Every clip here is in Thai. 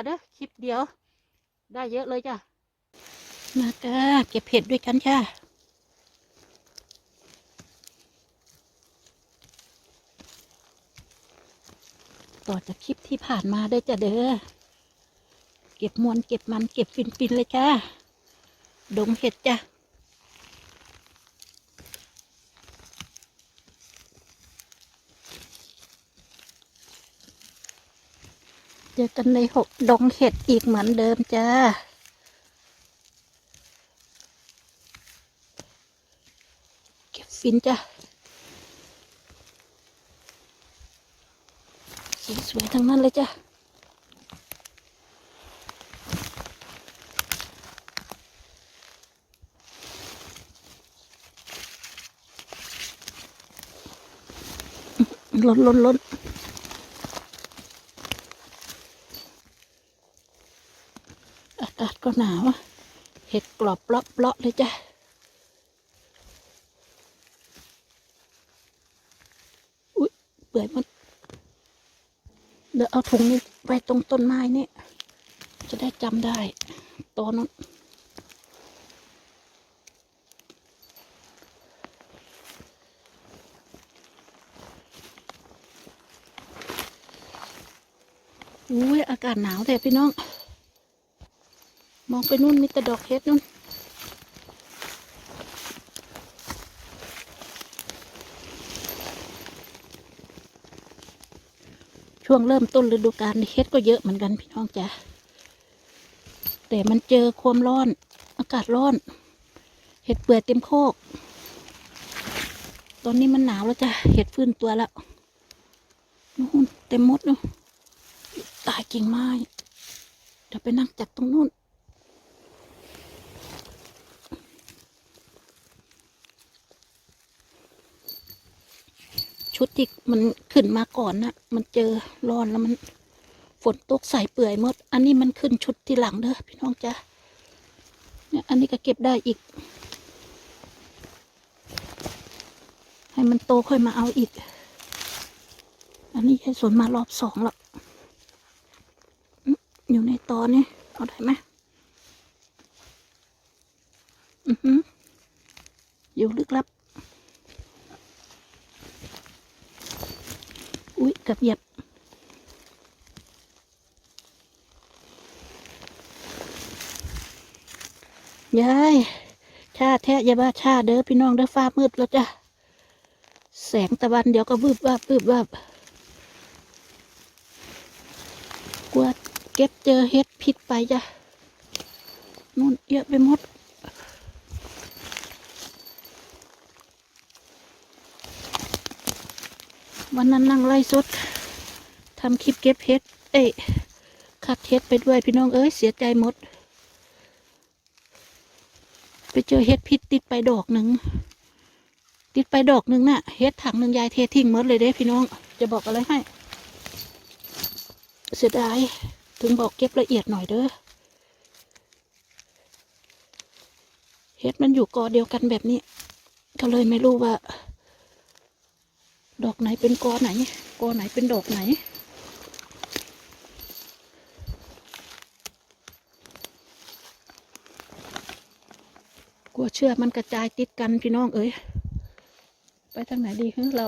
ค่ะเด้อคลิปเดียว ได้เยอะเลยจ้ะมาจ้าเก็บเห็ดด้วยกันจ้าต่อจากคลิปที่ผ่านมาได้จ้ะเด้อเก็บมวลเก็บมันเก็บฟินฟินๆเลยจ้าดงเห็ดจ้ะ จอกันในหกดงเห็ดอีกเหมือนเดิมจ้าเก็บฟินจ้าสวยๆทั้งนั้นเลยจ้าล้นล้นล้น อากาศก็หนาวเห็ดกรอบเปลาะเลาะเลยจ้ะอุ๊ยเปื่อยหมันเดี๋ยวเอาถุงนี้ไว้ตรงต้นไม้นี่จะได้จำได้ตอนนั้นอุ้ยอากาศหนาวแต่พี่น้อง มองไปนู่นมีแต่ดอกเห็ดนู่นช่วงเริ่มต้นฤดูกาลเห็ดก็เยอะเหมือนกันพี่น้องจ้ะแต่มันเจอความร้อน อากาศร้อน เห็ดเปื่อยเต็มโคก ตอนนี้มันหนาวแล้วจ้ะเห็ดฟื้นตัวแล้วนู่นเต็มมดนู่นตายกิ่งไม้เดี๋ยวไปนั่งจัดตรงนู้น ชุดที่มันขึ้นมาก่อนนะมันเจอร้อนแล้วมันฝนตกใส่เปื่อยหมด อันนี้มันขึ้นชุดที่หลังเด้อพี่น้องจ้ะเนี่ยอันนี้ก็เก็บได้อีก ให้มันโตค่อยมาเอาอีก อันนี้ยายสวนมารอบสองแล้วอื้ออยู่ในตอนนี้เอาได้ไหมอือหืออยู่ลึกลับ อุ๊ยเกับเหยียบยายชาแท้ยาบ้าชาเด้อพี่น้องเด้อฟ้ามืดแล้วจ้ะแสงตะวันเดี๋ยวก็วืบวาบวืบวาบกลัวเก็บเจอเฮ็ดผิดไปจ้ะนู่นเยอะไปหมด วันนั้นนั่งไล่สดทำคลิปเก็บเห็ด เอ้ยคัดเห็ดไปด้วยพี่น้องเอ้ยเสียใจหมด ไปเจอเห็ดพิษติดไปดอกหนึ่ง ติดไปดอกหนึ่งน่ะเห็ดถังหนึ่งยายเททิ้งหมดเลยเด้พี่น้อง จะบอกอะไรให้ เสียดาย ถึงบอกเก็บละเอียดหน่อยเด้อ เห็ดมันอยู่กอเดียวกันแบบนี้ ก็เลยไม่รู้ว่า ดอกไหนเป็นกอไหน กอไหนเป็นดอกไหน กลัวเชื่อมันกระจายติดกันพี่น้องเอ้ย ไปทางไหนดีฮึเรา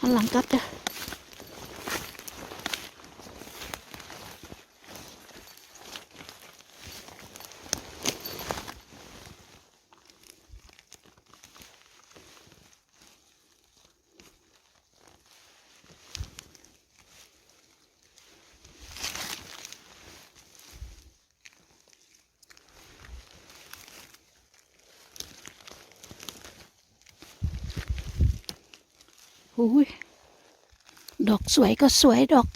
หันหลังกลับจ้ะ หูยดอกสวยก็สวยดอก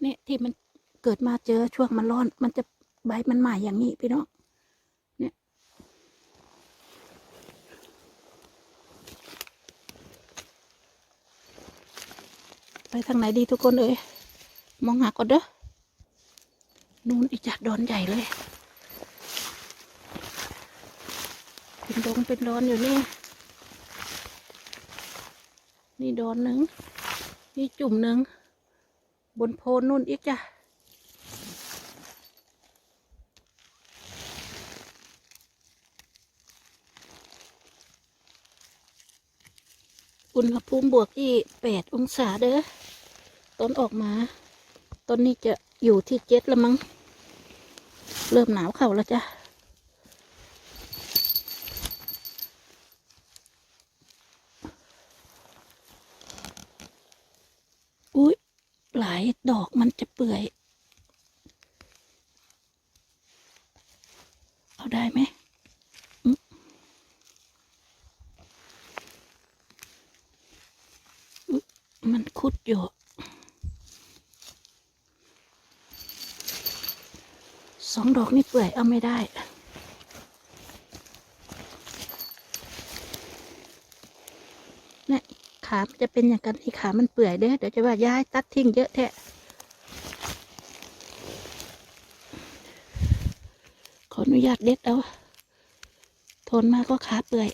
เนี่ยที่มันเกิดมาเจอช่วงมันร้อน มันจะใบมันใหม่อย่างนี้พี่น้องเนี่ยไปทางไหนดีทุกคนเอ้ยมองหาก่อนเด้อนู่นอีจัดดอนใหญ่เลย เป็นดงเป็นดอนอยู่นี่ นี่ดอนหนึ่งนี่จุ่มหนึ่งบนโพนนู่นอีกจ้ะอุณหภูมิบวกที่แปดองศาเด้อต้นออกมาต้นนี้จะอยู่ที่เจ็ดล้วมั้งเริ่มหนาวเข้าแล้วจ้ะ อุ้ยห ลายดอกมันจะเปื่อย เอาได้ไหมอืมมันคุดอยู่ สองดอกนี่เปื่อยเอาไม่ได้ เนี่ย ขามันจะเป็นอย่างกันไอ้ขามันเปื่อยเด้อเดี๋ยวจะว่าย้ายตัดทิ้งเยอะแท้ขออนุญาตเด็ดเอาทนมากก็ขาเปื่อย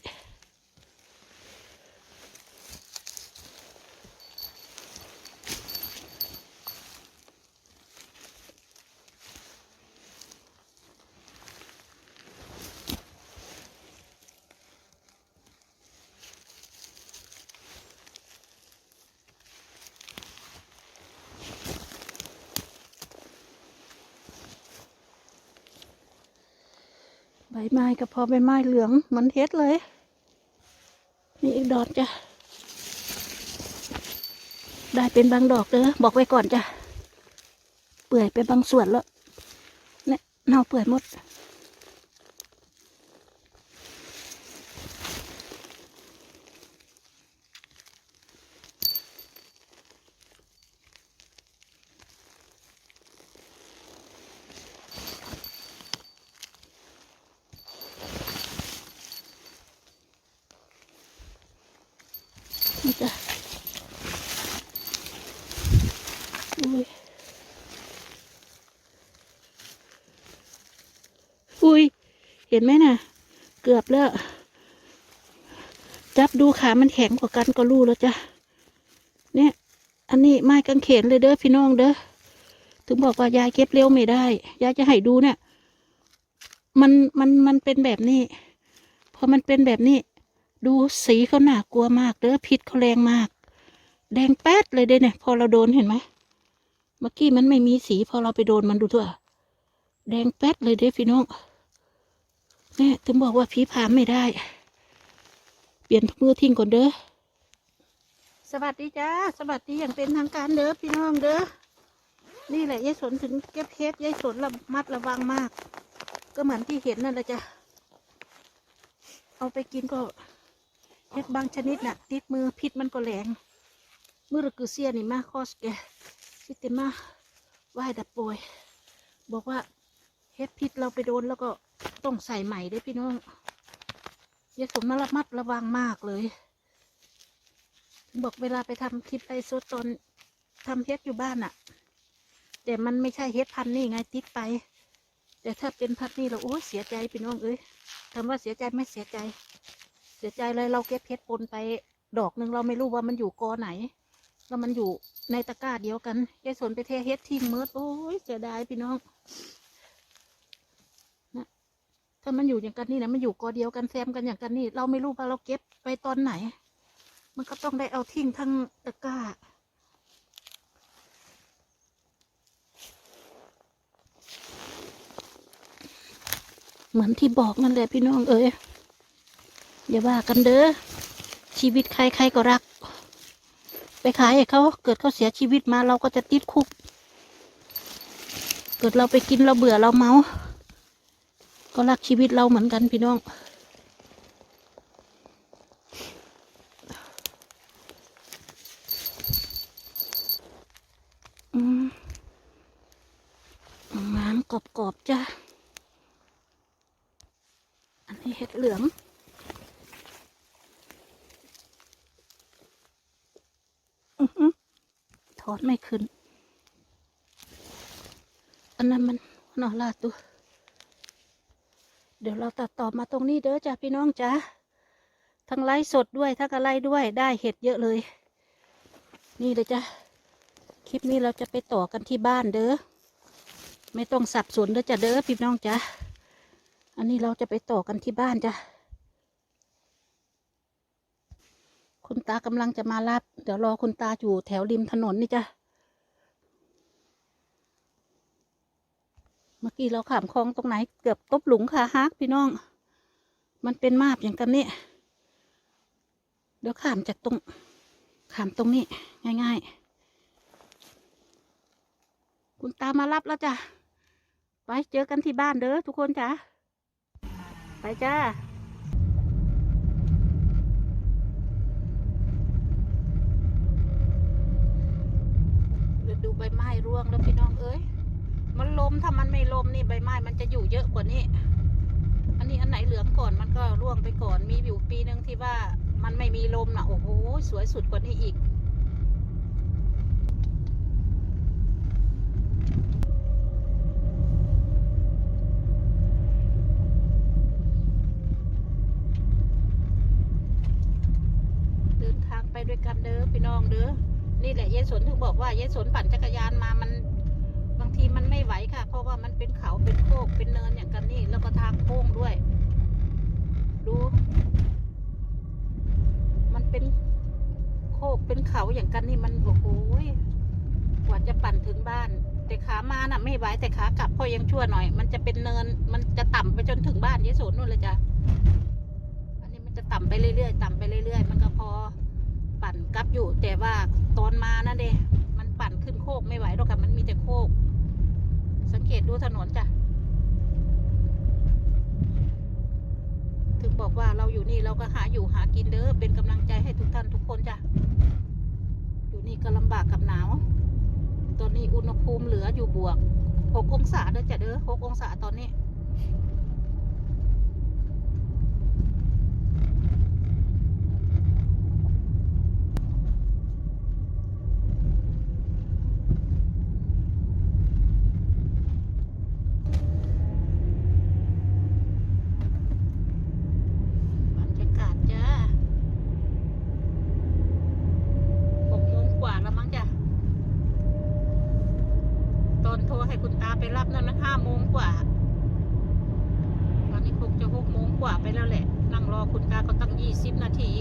บไม้ก็พอใบไม้เหลืองเหมือนเฮ็ดเลย นี่อีกดอกจ้ะ ได้เป็นบางดอกเด้อบอกไว้ก่อนจ้ะ เปื่อยไปบางส่วนแล้วเนี่ยเน่าเปื่อยหมด นี่จ้ะอุ้ย อุ้ย เห็นไหมน่ะ เกือบแล้ว จับดูขามันแข็งกว่ากันก็รู้แล้วจ้ะ เนี่ย อันนี้ไม้กางเขนเลยเด้อพี่น้องเด้อ ถึงบอกว่ายายเก็บเร็วไม่ได้ ยายจะให้ดูเนี่ย มัน มัน มันเป็นแบบนี้ พอมันเป็นแบบนี้ ดูสีเขาหนากลัวมากเด้อ พิษเขาแรงมาก แดงแป๊ดเลยเด้เนี่ย พอเราโดนเห็นไหม เมื่อกี้มันไม่มีสี พอเราไปโดนมันดูเถอะแดงแป๊ดเลยเด้อพี่น้อง เนี่ยถึงบอกว่าผีผามไม่ได้ เปลี่ยนมือทิ้งก่อนเด้อสวัสดีจ้าสวัสดีอย่างเป็นทางการเด้อพี่น้องเด้อนี่แหละยายสนถึงเก็บเพชรยายสนระมัดระวังมาก ก็เหมือนที่เห็นนั่นแหละจ้ะเอาไปกินก็เห็ดบางชนิดน่ะ ติดมือพิษมันก็แรงมือระกือเสียนี่มาคอสแกซิเตมาไหวดับป่วย บอกว่าเห็ดพิษเราไปโดนแล้วก็ ต้องใส่ใหม่ได้พี่น้องยายสมมาระมัดระวังมากเลย บอกเวลาไปทำคลิปไอโซตอนทำเฮ็ดอยู่บ้านอะแต่มันไม่ใช่เฮ็ดพันนี่ไงติดไป แต่ถ้าเป็นพันนี่เราโอ้เสียใจพี่น้องเอ้ยคำว่าเสียใจไม่เสียใจ เสียใจเลยเราเก็บเพชรปนไปดอกหนึ่งเราไม่รู้ว่ามันอยู่กอไหน แล้วมันอยู่ในตะกร้าเดียวกันยายสนไปเทเฮ็ดทิ้งเมิดโอ้ยเสียดายพี่น้อง ถ้ามันอยู่อย่างกันนี่นะมันอยู่กอเดียวกันแซมกันอย่างกันนี่ เราไม่รู้ว่าเราเก็บไปตอนไหน มันก็ต้องได้เอาทิ้งทั้งตะกร้าเหมือนที่บอกนั่นแหละพี่น้องเอ้ยอย่าว่ากันเด้อชีวิตใครใครก็รัก ไปขายให้เขาเกิดเขาเสียชีวิตมาเราก็จะติดคุก เกิดเราไปกินเราเบื่อเราเมา ก็รักชีวิตเราเหมือนกันพี่น้องอืมงามกรอบๆจ้ะ อันนี้เห็ดเหลืองอื้อถอนไม่ขึ้น อันนั้นมันหนอลาตัว ดี๋ยวเราตัดต่อมาตรงนี้เด้อจ้ะพี่น้องจ้ะทั้งไลฟ์สดด้วยทั้งอะไรด้วยได้เห็ดเยอะเลย นี่เลยจ้ะคลิปนี้เราจะไปต่อกันที่บ้านเด้อไม่ต้องสับสนเด้อจ้ะเด้อพี่น้องจ้ะอันนี้เราจะไปต่อกันที่บ้านจ้ะคุณตากำลังจะมารับ เดี๋ยวรอคุณตาอยู่แถวริมถนนนี่จ้ะ เมื่อกี้เราขามคลองตรงไหนเกือบตบหลุงขาฮักพี่น้อง มันเป็นมาบอย่างกันนี่เดี๋ยวขามจากตรงขามตรงนี้ ง่ายๆ คุณตามารับแล้วจ้ะ ไปเจอกันที่บ้านเด้อทุกคนจ้ะ ไปจ้าดูใบไม้ร่วงแล้วพี่น้องเอ้ย มันลมถ้ามันไม่ลมนี่ใบไม้มันจะอยู่เยอะกว่านี้ อันนี้อันไหนเหลืองก่อนมันก็ร่วงไปก่อน มีอยู่ปีหนึ่งที่ว่ามันไม่มีลมนะโอ้โหสวยสุดกว่านี้อีกเดินทางไปด้วยกันเด้อพี่น้องเด้อนี่แหละยายสนถึงบอกว่ายายสนปั่นจักรยานมามันางทีมันไม่ไหวค่ะ เพราะว่ามันเป็นเขาเป็นโคกเป็นเนินอย่างกันนี่แล้วก็ทางโค้งด้วย ดู มันเป็นโคกเป็นเขาอย่างกันนี่มันโอ้โหกว่าจะปั่นถึงบ้าน แต่ขามาน่ะ ไม่ไหวแต่ขากลับพอยังชั่วหน่อย มันจะเป็นเนิน มันจะต่ำไปจนถึงบ้านยายสนนู่นเลยจ้ะอันนี้มันจะต่ำไปเรื่อยๆต่ำไปเรื่อยๆ มันก็พอ ปั่นกลับอยู่ แต่ว่าตอนมานั่นเดมันปั่นขึ้นโคกไม่ไหวหรอกค่ะมันมีแต่โคก สัง เกตดูถนนจ้ะ ถึงบอกว่าเราอยู่นี่เราก็หาอยู่หากินเด้อเป็นกำลังใจให้ทุกท่านทุกคนจ้ะ อยู่นี่ก็ลำบากกับหนาว ตอนนี้อุณหภูมิเหลืออยู่บวกหกองศาเด้อจ้ะเด้อหกองศาตอนนี้ บรรยากาศจ้าหกโมงกว่าแล้วมั้งจ้ะ ตอนโทรให้คุณตาไปรับนั่นนะห้าโมงกว่า ตอนนี้คงจะหกโมงกว่าไปแล้วแหละ นั่งรอคุณตาก็ตั้งยี่สิบนาที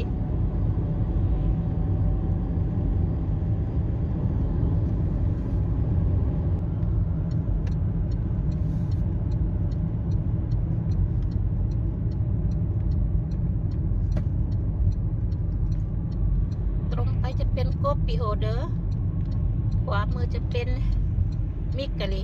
ตรงไปจะเป็นโกปิโอเดอร์ขวามือจะเป็นมิกกะลี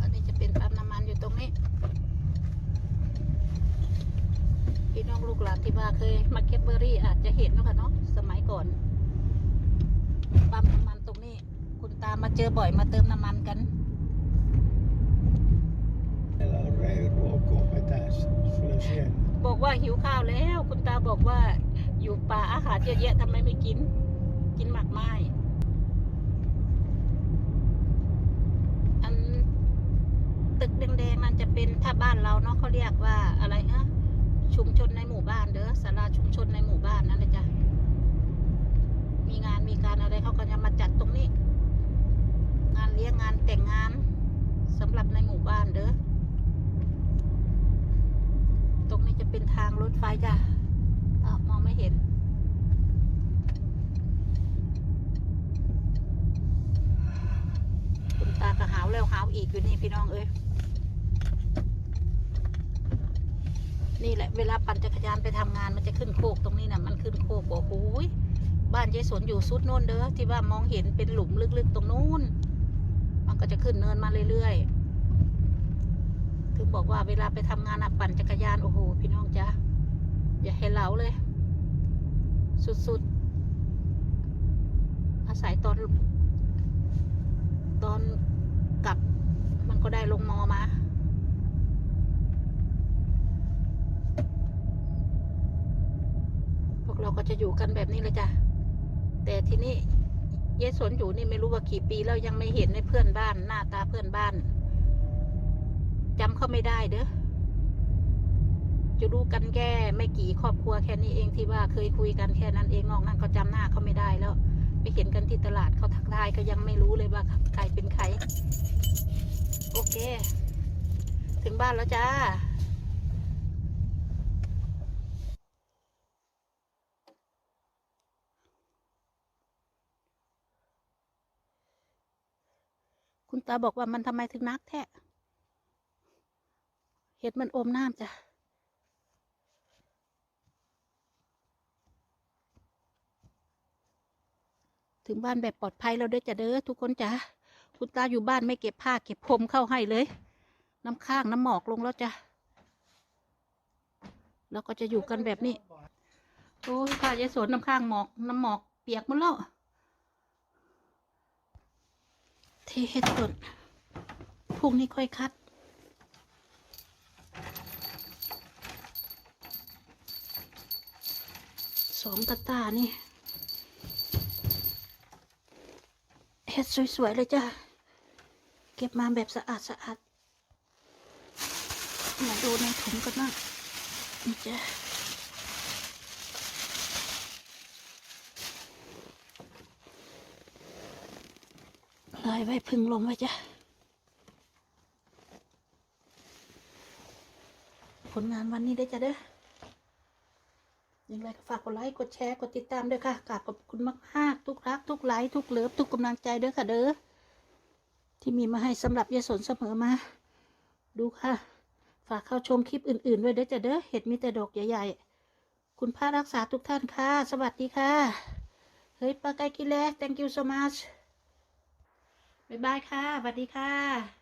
อันนี้จะเป็นปั๊มน้ำมันอยู่ตรงนี้พี่น้องลูกหลานที่ว่าเคยมาเก็บเบอร์รี่อาจจะเห็นเนะค่ะเนาะสมัยก่อนปั๊มน้ำมัน ตามาเจอบ่อยมาเติมน้ำมันกัน บอกว่าหิวข้าวแล้ว คุณตาบอกว่า อยู่ป่าอาหารเยอะแยะทำไมไม่กิน กินหมากไม้อันตึกแดงๆนั่นจะเป็นถ้าบ้านเราเนาะเขาเรียกว่าอะไรฮะชุมชนในหมู่บ้านเด้อศาลาชุมบ้านนั่นเลยจ้ะมีงานมีการอะไรเขาก็จะมาจัดตรงนี้ งานเลี้ยงงานแต่งงานสำหรับในหมู่บ้านเด้อ ตรงนี้จะเป็นทางรถไฟจ้ะอ้าวมองไม่เห็น คุณตากระหาวแล้วหาวอีกอยู่นี่พี่น้องเอ้ย นี่แหละ เวลาปั่นจักรยานไปทำงานมันจะขึ้นโคกตรงนี้นะมันขึ้นโคกบอกโอ้ยบ้านเจ๊สวนอยู่สุดโน่นเด้อที่ว่ามองเห็นเป็นหลุมลึกๆตรงนู้น มันก็จะขึ้นเนินมาเรื่อยๆ ถึงบอกว่าเวลาไปทำงานอะปั่นจักรยานโอ้โหพี่น้องจ้าอย่าให้เหลาเลย สุดๆ อาศัยตอน ตอนกลับมันก็ได้ลงมอมา พวก เราก็จะอยู่กันแบบนี้เลยจ้ะ แต่ทีนี้เยายสนอยู่นี่ไม่รู้ว่ากี่ปีแล้วยังไม่เห็นในเพื่อนบ้าน หน้าตาเพื่อนบ้านจำเขาไม่ได้เด้อจะรู้กันแค่ไม่กี่ครอบครัวแค่นี้เองที่ว่าเคยคุยกันแค่นั้นเองนอกนั้นก็จำหน้าเขาไม่ได้แล้วไปเห็นกันที่ตลาดเขาทักทายก็ยังไม่รู้เลยว่าใครเป็นใคร โอเค ถึงบ้านแล้วจ้า คุณตาบอกว่ามันทำไมถึงนักแท้เห็ดมันอมน้ำจ้ะถึงบ้านแบบปลอดภัยแล้วเด้อจ้ะเด้อทุกคนจ้ะคุณตาอยู่บ้านไม่เก็บผ้าเก็บพรมเข้าให้เลย น้ำข้างน้ำหมอกลงแล้วจ้ะแล้วก็จะอยู่กันแบบนี้โอ้ยผ้ายายสนน้ำข้างหมอกน้ำหมอกเปียกหมดแล้ว เทเห็ดสดพรุ่งนี้ค่อยคัด สองกระตานี่เฮ็ดสวย ๆ เลยจ้ะ เก็บมาแบบสะอาดสะอาดมาดูในถุงกันบ้างนี่จ้ะ ลายไว้พึ่งลงไว้จ้ะผลงานวันนี้ได้จ้ะเด้ออย่างไรก็ฝากกดไลค์กดแชร์กดติดตามด้วยค่ะกราบขอบคุณมากๆทุกรัก ทุกไลค์ทุกเลิฟทุกกำลังใจเด้อค่ะเด้อที่มีมาให้สำหรับยายสนเสมอมา ดูค่ะ ฝากเข้าชมคลิปอื่นๆด้วยเด้อจ้ะเด้อเห็ดมีแต่ดอกใหญ่ๆ คุณพระรักษาทุกท่านค่ะ สวัสดีค่ะ เฮ้ยปลาไก่กินแล้ว thank you so much บ๊ายบายค่ะสวัสดีค่ะ